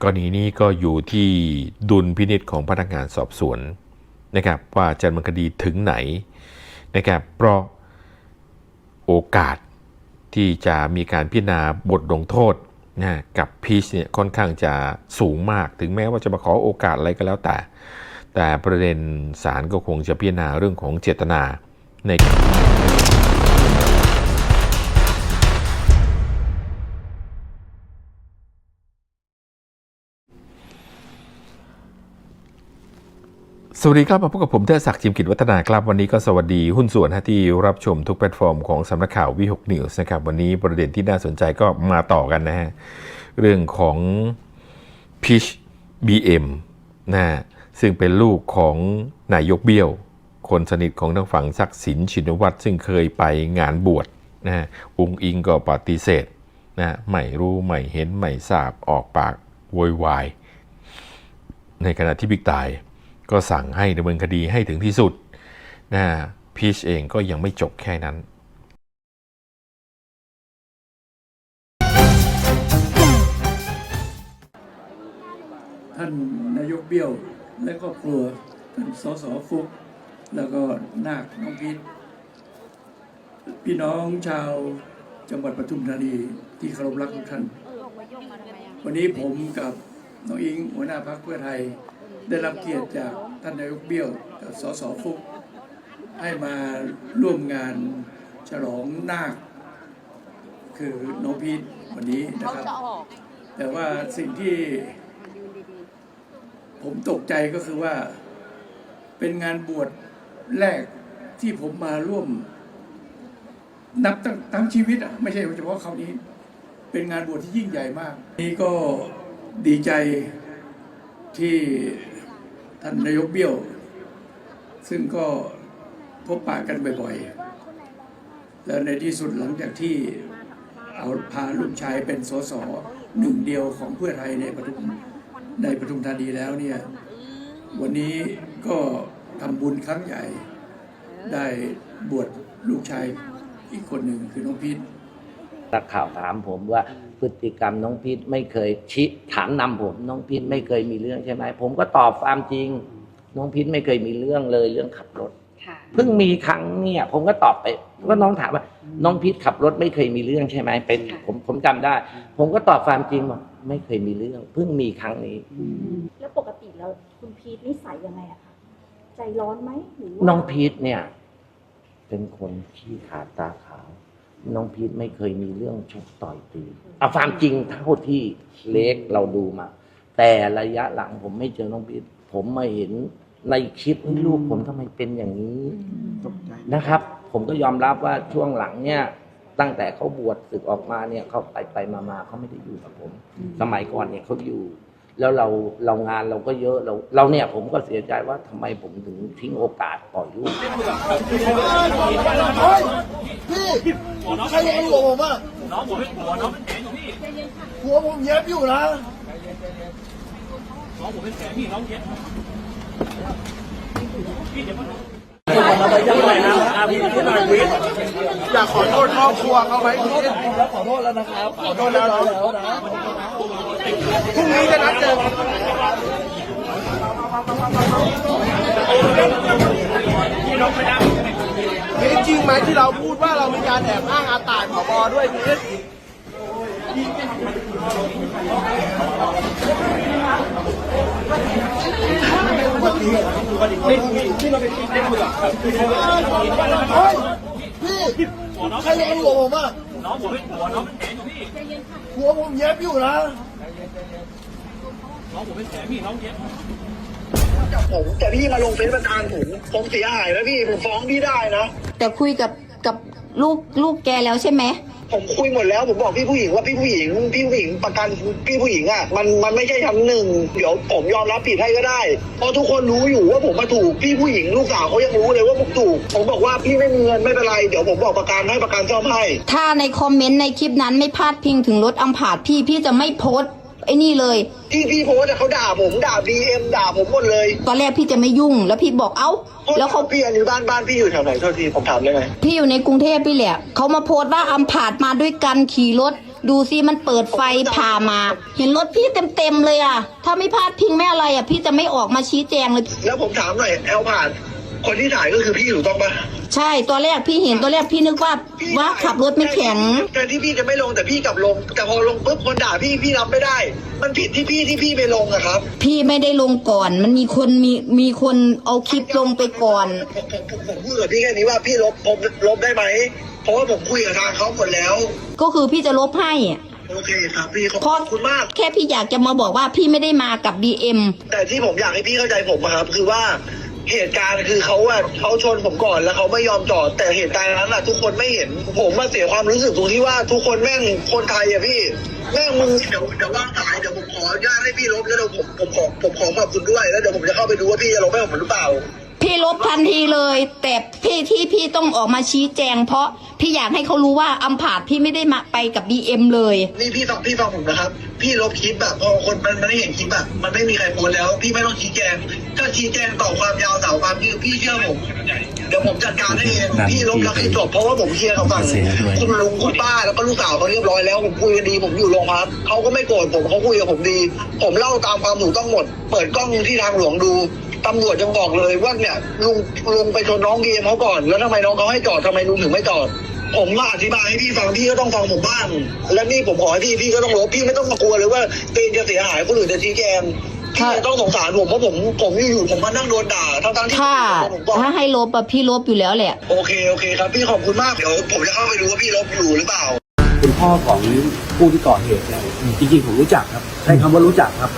กรณีนี้ก็อยู่ที่ดุลพินิษของพนักงานสอบสวนนะครับว่าจะดำเนินคดีถึงไหนนะครับเพราะโอกาสที่จะมีการพิจารณาบทลงโทษนะกับพีชเนี่ยค่อนข้างจะสูงมากถึงแม้ว่าจะมาขอโอกาสอะไรก็แล้วแต่ แต่ประเด็นศาลก็คงจะพิจารณาเรื่องของเจตนาใน สวัสดีครับมาพบกับผมเทอศักดิ์จิมกิจวัฒนาครับวันนี้ก็สวัสดีหุ้นส่วนที่รับชมทุกแพลตฟอร์มของสำนักข่าววิหกนิวส์นะครับวันนี้ประเด็นที่น่าสนใจก็มาต่อกันนะฮะเรื่องของพิชบีเอ็มนะฮะซึ่งเป็นลูกของนายกเบี้ยว คนสนิทของทางฝั่งศักดิ์สินชินวัตรซึ่งเคยไปงานบวชนะฮะองค์อิงก็ปฏิเสธนะฮะไม่รู้ไม่เห็นไม่ทราบออกปากโวยวายในขณะที่บิ๊กตาย ก็สั่งให้ดำเนินคดีให้ถึงที่สุดนะพีชเองก็ยังไม่จบแค่นั้นท่านนายกเบี้ยวและครอบครัวท่านสสฟุก แล้วก็นาคน้องพีทพี่น้องชาวจังหวัดปทุมธานีที่เคารพรักทุกท่าน วันนี้ผมกับน้องอิงหัวหน้าพรรคเพื่อไทย ได้รับเกียรติจากท่านนายกเบี้ยวกับสสฟุกให้มาร่วมงานฉลองนาค คือน้องพีทวันนี้นะครับ แต่ว่าสิ่งที่ผมตกใจก็คือว่าเป็นงานบวชแรกที่ผมมาร่วม นับตั้งทั้งชีวิตอะไม่ใช่เฉพาะคราวนี้ เป็นงานบวชที่ยิ่งใหญ่มาก นี่ก็ดีใจที่ ท่านนายกเบี้ยว ซึ่งก็พบปะกันบ่อยๆ แล้วในที่สุดหลังจากที่เอาพาลูกชายเป็นสสหนึ่งเดียวของเพื่อไทยในปทุมในปทุมธานีแล้วเนี่ยวันนี้ก็ทำบุญครั้งใหญ่ ได้บวชลูกชายอีกคนหนึ่งคือน้องพีทนักข่าวถามผมว่า พฤติกรรมน้องพีทไม่เคยชิถามนำผม น้องพีทไม่เคยมีเรื่องใช่ไหมผมก็ตอบความจริง น้องพีทไม่เคยมีเรื่องเลยเรื่องขับรถค่ะเพิ่งมีครั้งเนี่ย ผมก็ตอบไปก็น้องถามว่า น้องพีทขับรถไม่เคยมีเรื่องใช่ไหมเป็นค่ะผมผมจำได้ ผมก็ตอบความจริงว่าไม่เคยมีเรื่อง เพิ่งมีครั้งนี้ แล้วปกติแล้วคุณพีทนิสัยยังไงอะคะใจร้อนไหมหรือว่าน้องพีทเนี่ย เป็นคนขี้ขาดตาขาว น้องพีทไม่เคยมีเรื่องชกต่อยตีเอาความจริงเท่าที่เล็กเราดูมา แต่ระยะหลังผมไม่เจอน้องพีทผมมาเห็นในคลิปเฮ้ยลูกผมทำไมเป็นอย่างนี้นะครับ ผมก็ยอมรับว่าช่วงหลังเนี่ย ตั้งแต่เขาบวชศึกออกมาเนี่ยเขาไปไปมามาเขาไม่ได้อยู่กับผม สมัยก่อนเนี่ยเขาอยู่ แล้วเราเรางานเราก็เยอะเราเราเนี่ยผมก็เสียใจว่าทำไมผมถึงทิ้งโอกาสปล่อยลูก พี่ใครเอาหัวผมอะน้องผมเป็นหัวน้องเป็นแขนอยู่พี่หัวผมเย็บอยู่นะน้องผมเป็นแขนพี่น้องเย็บพี่เดี๋ยวมันอะไรจะหน่อยากขอโทษครอบครัวเขาไหมขอโทษแล้วขอโทษแล้วนะครับขอโทษแล้วนะพรุ่งนี้จะนัดเจอกัน นี่จริงไหมที่เราพูดว่าเรามีการแอบอ้างอาตายผบด้วยพี่เฮ้พี่ใครยังอยู่กับผมอะน้องผมเป็นหัวน้องเป็นแขนอยู่พี่หัวผมเย็บอยู่นะน้องผมเป็นแขนพี่น้องเย็บ ผม แต่พี่มาลงเฟซประการผมผมเสียหายแล้วพี่ผมฟ้องพี่ได้นะแต่คุยกับกับลูกลูกแกแล้วใช่ไหม ผมคุยหมดแล้วผมบอกพี่ผู้หญิงว่าพี่ผู้หญิงพี่ผู้หญิงประกันพี่ผู้หญิงอะมันมันไม่ใช่ชั้นหนึ่งเดี๋ยวผมยอมรับผิดให้ก็ได้เพราะทุกคนรู้อยู่ว่าผมมาถูกพี่ผู้หญิงลูกสาวเขายังรู้เลยว่าผมถูกผมบอกว่าพี่ไม่มีเงินไม่เป็นไรเดี๋ยวผมบอกประกันให้ประกันซ่อมให้ ถ้าในคอมเมนต์ในคลิปนั้นไม่พาดพิงถึงรถอัมพาตพี่พี่จะไม่โพสต์ ไอ้นี่เลย ที่พี่โพสต์อะเขาด่าผมด่าบีเอ็มด่าผมหมดเลยตอนแรกพี่จะไม่ยุ่ง แล้วพี่บอกเอ้า แล้วเขาพี่อันนี้บ้านบ้านพี่อยู่แถวไหนโทษทีผมถามได้ไหมพี่อยู่ในกรุงเทพพี่แหละเขามาโพสต์ว่าอัมพาตมาด้วยกันขี่รถ ดูสิมันเปิดไฟผ่ามา เห็นรถพี่เต็มๆเลยอะ ถ้าไม่พลาดพิงไม่อะไรอะพี่จะไม่ออกมาชี้แจงเลย แล้วผมถามหน่อยแอลผ่าน คนที่ถ่ายก็คือพี่ถูกต้องปะ ใช่ตัวแรกพี่เห็นตัวแรกพี่นึกว่าว่าขับรถไม่แข็ง แทนที่พี่จะไม่ลงแต่พี่กลับลง แต่พอลงปุ๊บคนด่าพี่พี่รับไม่ได้ มันผิดที่พี่ที่พี่ไปลงอะครับพี่ไม่ได้ลงก่อน มันมีคนมีมีคนเอาคลิปลงไปก่อน ผมผมผมผมพูดกับพี่แค่นี้ว่าพี่ลบผมลบได้ไหมเพราะว่าผมคุยกับทางเขาหมดแล้ว ก็คือพี่จะลบให้โอเคครับพี่ขอบเพราะคุณมาก แค่พี่อยากจะมาบอกว่าพี่ไม่ได้มากับ BM แต่ที่ผมอยากให้พี่เข้าใจผมอะครับ คือว่า เหตุการณ์คือเขาอะเขาชนผมก่อนแล้วเขาไม่ยอมจอด แต่เหตุการณ์นั้นอะทุกคนไม่เห็น ผมมาเสียความรู้สึกตรงที่ว่าทุกคนแม่งคนไทยอะพี่ แม่งมึงเดี๋ยวเดี๋ยวว่างสายเดี๋ยวผมขออนุญาตให้พี่ลบแล้วเดี๋ยวผมผมขอผมขอขอบคุณด้วยแล้วเดี๋ยวผมจะเข้าไปดูว่าพี่จะลบให้ผมหรือเปล่า พี่ลบทันทีเลย แต่พี่ที่พี่ต้องออกมาชี้แจง เพราะพี่อยากให้เขารู้ว่าอัมผาดพี่ไม่ได้มาไปกับ BM เลย นี่พี่ฟังพี่ฟังผมนะครับ พี่ลบคลิปแบบพอคนมันมันไม่เห็นคลิปแบบมันไม่มีใครโพสต์แล้ว พี่ไม่ต้องชี้แจงถ้าชี้แจงต่อความยาวต่อความพี่พี่เชื่อผมเดี๋ยวผมจัดการให้เองพี่ลบแล้วคือจบเพราะว่าผมเคลียร์กับฝั่งคุณลุงคุณป้าแล้วก็ลูกสาวเขาเรียบร้อยแล้วผมคุยกันดีผมอยู่โรงพักเขาก็ไม่โกรธผมเขาคุยกับผมดี ผมเล่าตามความถูกต้องหมด เปิดกล้องที่ทางหลวงดู ตำรวจยังบอกเลยว่าเนี่ยลุงลุงไปชนน้องเกมเขาก่อน แล้วทำไมน้องเขาให้จอดทำไมลุงถึงไม่จอด ผมมาอธิบายให้พี่ฟังพี่ก็ต้องฟังผมบ้าง และนี่ผมขอให้พี่พี่ก็ต้องลบพี่ไม่ต้องมากลัวเลยว่าตัวเองจะเสียหายคนอื่นจะชี้แจงพี่จะต้องสงสารผมเพราะผมผมอยู่ๆผมมานั่งโดนด่าทั้งๆที่ถ้าผมบอกถ้าให้ลบอะพี่ลบอยู่แล้วแหละ โอเคโอเคครับพี่ขอบคุณมากเดี๋ยวผมจะเข้าไปดูว่าพี่ลบอยู่หรือเปล่า คุณพ่อของผู้ที่ก่อเหตุเนี่ยจริงๆผมรู้จักครับใช้คำว่ารู้จักครับ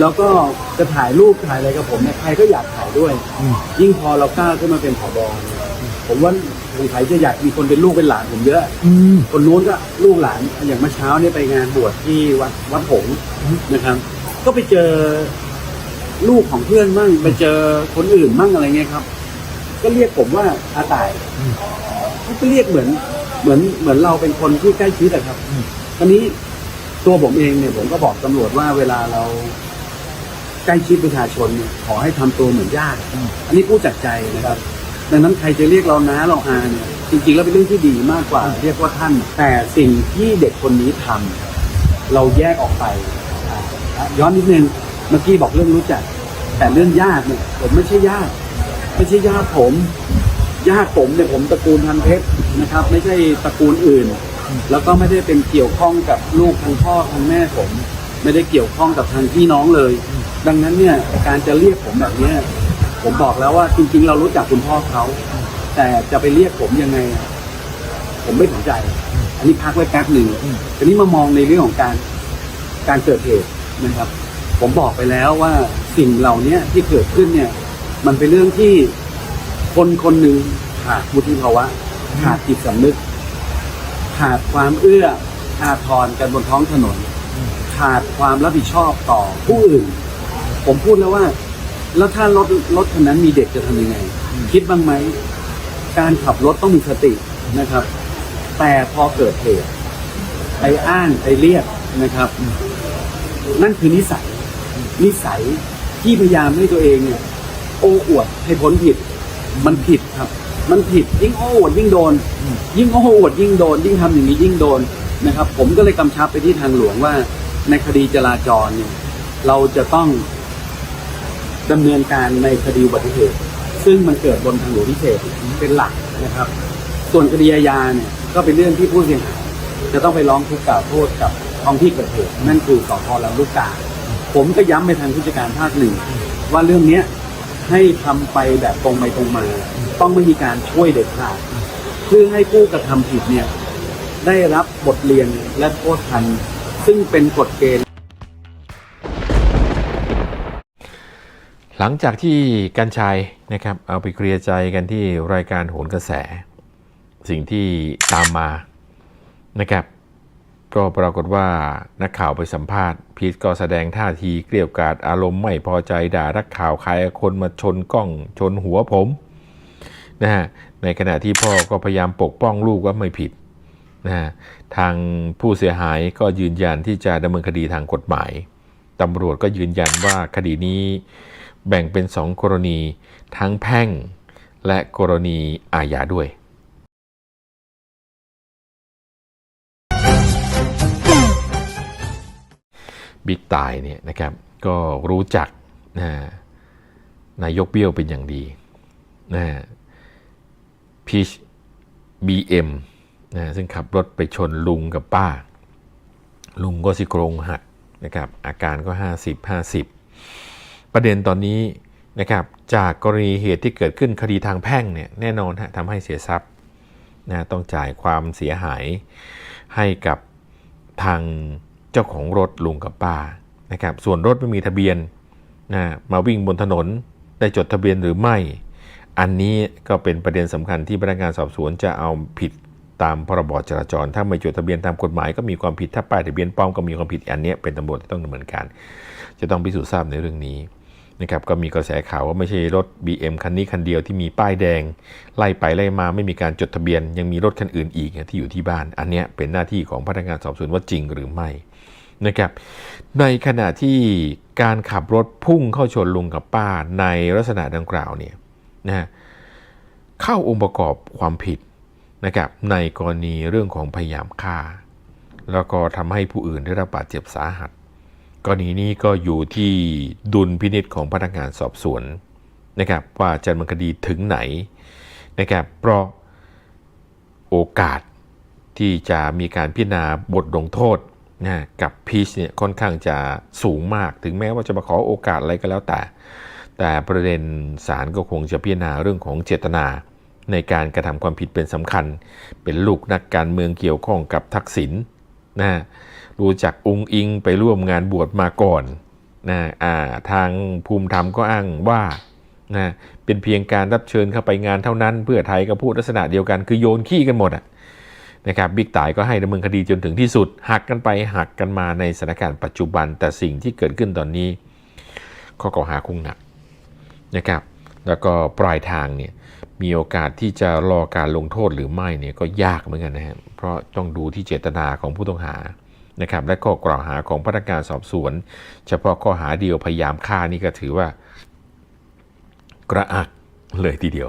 แล้วก็จะถ่ายรูปถ่ายอะไรกับผมเนี่ยใครก็อยากถ่ายด้วย ยิ่งพอเรากล้าขึ้นมาเป็นผบเนี่ยผมว่าสงสัยจะอยากมีคนเป็นลูกเป็นหลานผมเยอะคนนู้นก็ลูกหลานอย่างเมื่อเช้าเนี่ยไปงานบวชที่วัดวัดหงส์นะครับ ก็ไปเจอลูกของเพื่อนมั่งไปเจอคนอื่นมั่งอะไรเงี้ยครับ ก็เรียกผมว่าอาตายเขาก็เรียกเหมือน เหมือนเหมือนเราเป็นคนที่ใกล้ชิดอะครับตอนนี้ตัวผมเองเนี่ยผมก็บอกตำรวจว่าเวลาเราใกล้ชิดประชาชนเนี่ยขอให้ทำตัวเหมือนญาติอันนี้พูดจากใจนะครับ ดังนั้นใครจะเรียกเราน้าเราอาเนี่ยจริงๆแล้วเป็นเรื่องที่ดีมากกว่า เรียกว่าท่าน แต่สิ่งที่เด็กคนนี้ทำเราแยกออกไปอ่าย้อนนิดนึงเมื่อกี้บอกเรื่องรู้จัก แต่เรื่องญาติเนี่ยผมไม่ใช่ญาติ ไม่ใช่ญาติผม ญาติผมเนี่ยผมตระกูลพันเพชรนะครับ ไม่ใช่ตระกูลอื่น แล้วก็ไม่ได้เป็นเกี่ยวข้องกับลูกทางพ่อทางแม่ผม ไม่ได้เกี่ยวข้องกับทางพี่น้องเลย ดังนั้นเนี่ยการจะเรียกผมแบบเนี้ยผมบอกแล้วว่าจริง ๆ เรารู้จักคุณพ่อเขาแต่จะไปเรียกผมยังไง ผมไม่สนใจ อันนี้พักไว้แป๊บหนึ่งทีนี้มามองในเรื่องของการการเกิดเหตุนะครับ ผมบอกไปแล้วว่าสิ่งเหล่านี้ที่เกิดขึ้นเนี่ย มันเป็นเรื่องที่ คนคนหนึ่งขาดวุฒิภาวะขาดจิตสำนึก ขาดความเอื้ออาทรกันบนท้องถนน ขาดความรับผิดชอบต่อผู้อื่น ผมพูดแล้วว่า แล้วถ้ารถรถคันนั้นมีเด็กจะทำยังไง คิดบ้างไหม การขับรถต้องมีสตินะครับ แต่พอเกิดเหตุไปอ้างไปเรียกนะครับ นั่นคือนิสัย นิสัยที่พยายามให้ตัวเองเนี่ยโอ้อวดให้พ้นผิด มันผิดครับ มันผิดยิ่งโอ้อวดยิ่งโดน ยิ่งโอ้อวดยิ่งโดน ยิ่งทำอย่างนี้ยิ่งโดนนะครับ ผมก็เลยกำชับไปที่ทางหลวงว่า ในคดีจราจรเนี่ย เราจะต้องดำเนินการในคดีอุบัติเหตุซึ่งมันเกิดบนทางหลวงพิเศษเป็นหลักนะครับ ส่วนคดีอาญาเนี่ยก็เป็นเรื่องที่ผู้เสียหายจะต้องไปร้องทุกข์กล่าวโทษกับท้องที่เกิดเหตุนั่นคือสพลำลูกกาผมก็ย้ำไปทางผู้จัดการภาคหนึ่งว่าเรื่องเนี้ย ให้ทำไปแบบตรงไปตรงมา ต้องไม่มีการช่วยเด็ดขาดเพื่อให้ผู้กระทำผิดเนี่ยได้รับบทเรียนและโทษทัน ซึ่งเป็นกฎเกณฑ์ หลังจากที่กัญชัยนะครับเอาไปเคลียร์ใจกันที่รายการโหนกระแส สิ่งที่ตามมานะครับ ก็ปรากฏว่านักข่าวไปสัมภาษณ์ พีทก็แสดงท่าทีเกลียวกาดอารมณ์ไม่พอใจด่านักข่าวใครคนมาชนกล้องชนหัวผมนะฮะในขณะที่พ่อก็พยายามปกป้องลูกว่าไม่ผิดนะฮะทางผู้เสียหายก็ยืนยันที่จะดำเนินคดีทางกฎหมายตำรวจก็ยืนยันว่าคดีนี้แบ่งเป็นสองกรณีทั้งแพ่งและกรณีอาญาด้วย บิ๊กตายเนี่ยนะครับก็รู้จักนะนายกเบี้ยวเป็นอย่างดีนะพีชบีเอ็มนะซึ่งขับรถไปชนลุงกับป้า ลุงก็สิโครงหักนะครับอาการก็ 50 50 ประเด็นตอนนี้นะครับจากกรณีเหตุที่เกิดขึ้นคดีทางแพ่งเนี่ยแน่นอนฮะทำให้เสียทรัพย์นะต้องจ่ายความเสียหายให้กับทาง จ้าของรถลุงกับป้านะครับ ส่วนรถไม่มีทะเบียนนะมาวิ่งบนถนนได้จดทะเบียนหรือไม่ อันนี้ก็เป็นประเด็นสำคัญที่พนักงานสอบสวนจะเอาผิดตามพรบจราจร ถ้าไม่จดทะเบียนตามกฎหมายก็มีความผิดถ้าป้ายทะเบียนปลอมก็มีความผิดอันนี้เป็นตำรวจที่ต้องดำเนินการ จะต้องพิสูจน์ทราบในเรื่องนี้นะครับก็มีกระแสข่าวว่าไม่ใช่รถ BM คันนี้คันเดียวที่มีป้ายแดง ไล่ไปไล่มาไม่มีการจดทะเบียน ยังมีรถคันอื่นอีกที่อยู่ที่บ้าน อันนี้เป็นหน้าที่ของพนักงานสอบสวนว่าจริงหรือไม่ นะครับในขณะที่การขับรถพุ่งเข้าชนลุงกับป้าในลักษณะดังกล่าวเนี่ยนะฮะเข้าองค์ประกอบความผิดนะครับในกรณีเรื่องของพยายามฆ่า แล้วก็ทำให้ผู้อื่นได้รับบาดเจ็บสาหัส กรณีนี้ก็อยู่ที่ดุลพินิษของพนักงานสอบสวนนะครับว่าจะดำเนินคดีถึงไหนนะครับเพราะโอกาสที่จะมีการพิจารณาบทลงโทษ นะกับพีชเนี่ยค่อนข้างจะสูงมาก ถึงแม้ว่าจะมาขอโอกาสอะไรก็แล้วแต่ แต่ประเด็นศาลก็คงจะพิจารณาเรื่องของเจตนา ในการกระทำความผิดเป็นสำคัญ เป็นลูกนักการเมืองเกี่ยวข้องกับทักษิณนะรู้จักองค์อิงไปร่วมงานบวชมาก่อนนะอ่าทางภูมิธรรมก็อ้างว่านะเป็นเพียงการรับเชิญเข้าไปงานเท่านั้น เพื่อไทยก็พูดลักษณะเดียวกัน คือโยนขี้กันหมดอะ นะครับบิ๊กต่ายก็ให้ดำเนินคดีจนถึงที่สุด หักกันไปหักกันมาในสถานการณ์ปัจจุบัน แต่สิ่งที่เกิดขึ้นตอนนี้ข้อกล่าวหาคงหนักนะครับ แล้วก็ปลายทางเนี่ยมีโอกาสที่จะรอการลงโทษหรือไม่เนี่ยก็ยากเหมือนกันนะฮะเพราะต้องดูที่เจตนาของผู้ต้องหานะครับ และข้อกล่าวหาของพนักงานสอบสวน เฉพาะข้อหาเดียวพยายามฆ่านี่ก็ถือว่ากระอักเลยทีเดียว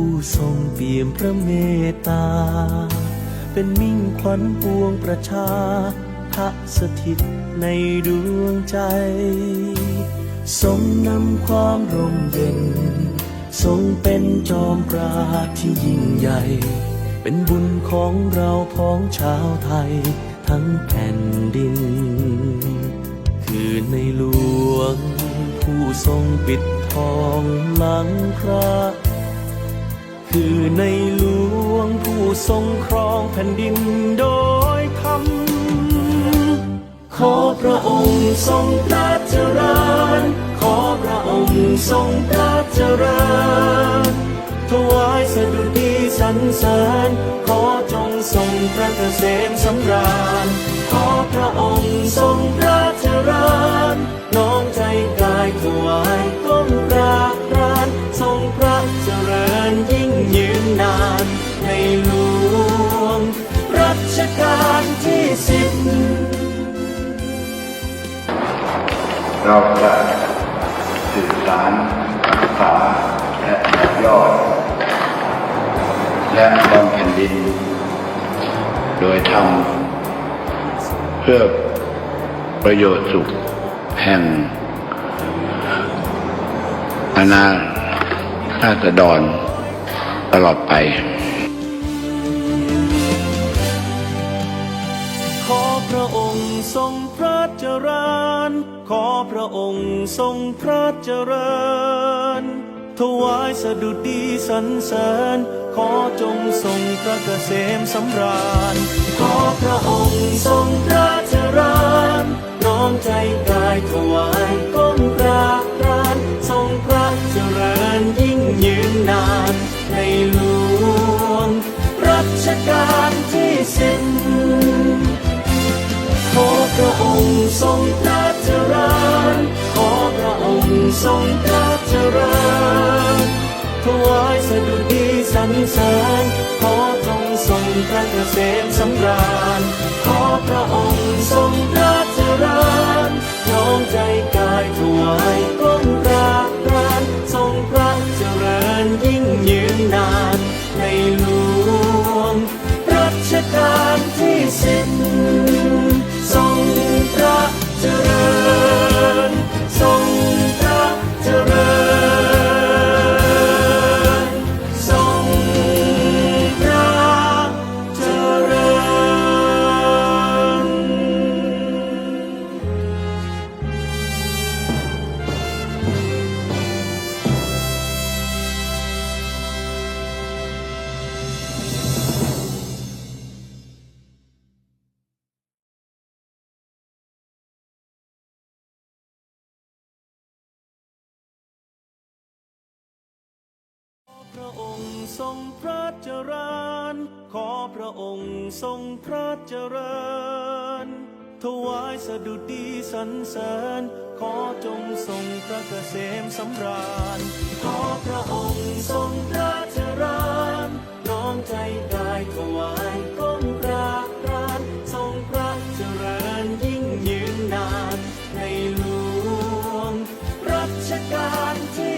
ผู้ทรงเปี่ยมพระเมตตา เป็นมิ่งขวัญปวงประชาพระสถิตในดวงใจ ทรงนำความร่มเย็น ทรงเป็นจอมปราที่ยิ่งใหญ่ เป็นบุญของเราพ้องชาวไทยทั้งแผ่นดิน คือในหลวงผู้ทรงปิดทองหลังพระ คือในหลวงผู้ทรงครองแผ่นดินโดยธรรม ขอพระองค์ทรงพระเจริญ ขอพระองค์ทรงพระเจริญ ถวายสดุดีสรรเสริญ ขอจงทรงพระเกษมสำราญ ขอพระองค์ทรงพระเจริญน้อม เราจะสื่อสารศึกษาและต่อยอด และบำเพ็ญดิน โดยทำเพื่อประโยชน์สุขแห่งอาณาราษฎรตลอดไปขอพระ ค์ทรงพระเจริญ ขอพระองค์ทรงพระเจริญ ถวายสดุดีสรรเสริญ ขอจงทรงพระเกษมสำราญ ขอพระองค์ทรงพระเจริญ น้อมใจกายถวายก้มกราบราน ทรงพระเจริญยิ่งยืนนาน ทรงพระเจริญ ขอพระองค์ทรงพระเจริญ ถวายสดุดีสรรเสริญ ขอทรงทรงพระเกษมสำราญ ขอพระองค์ทรง องค์ทรงพระเจริญ ขอพระองค์ทรงพระเจริญ ถวายสดุดีสรรเสริญ ขอจงทรงพระเกษมสำราญ ขอพระองค์ทรงพระเจริญ น้อมใจกายถวายก้มกราบกรานทรงพระเจริญยิ่งยืนนาน ในหลวงรัชกาลที่